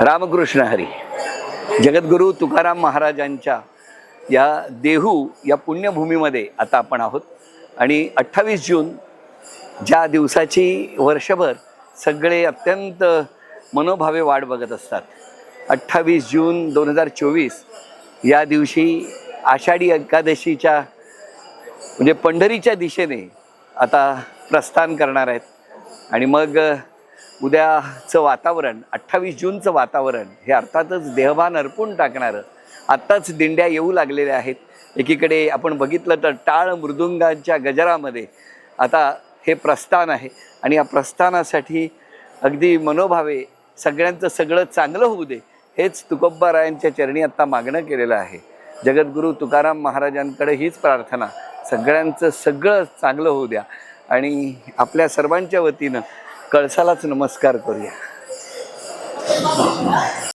रामकृष्ण हरी. जगद्गुरू तुकाराम महाराजांच्या या देहू या पुण्यभूमीमध्ये आता आपण आहोत. आणि अठ्ठावीस जून ज्या दिवसाची वर्षभर सगळे अत्यंत मनोभावे वाट बघत असतात. अठ्ठावीस जून दोन हजार चोवीस या दिवशी आषाढी एकादशीच्या म्हणजे पंढरीच्या दिशेने आता प्रस्थान करणार आहेत. आणि मग उद्याचं वातावरण अठ्ठावीस जूनचं वातावरण हे अर्थातच देहभान अर्पून टाकणारं. आत्ताच दिंड्या येऊ लागलेल्या आहेत. एकीकडे आपण बघितलं तर टाळ मृदुंगांच्या गजरामध्ये आता हे प्रस्थान आहे. आणि या प्रस्थानासाठी अगदी मनोभावे सगळ्यांचं सगळं चांगलं होऊ दे हेच तुकोब्बारायांच्या चरणी आत्ता मागणं केलेलं आहे. जगद्गुरू तुकाराम महाराजांकडे हीच प्रार्थना. सगळ्यांचं सगळं चांगलं होऊ द्या. आणि आपल्या सर्वांच्या वतीनं कळसालाच नमस्कार करूया.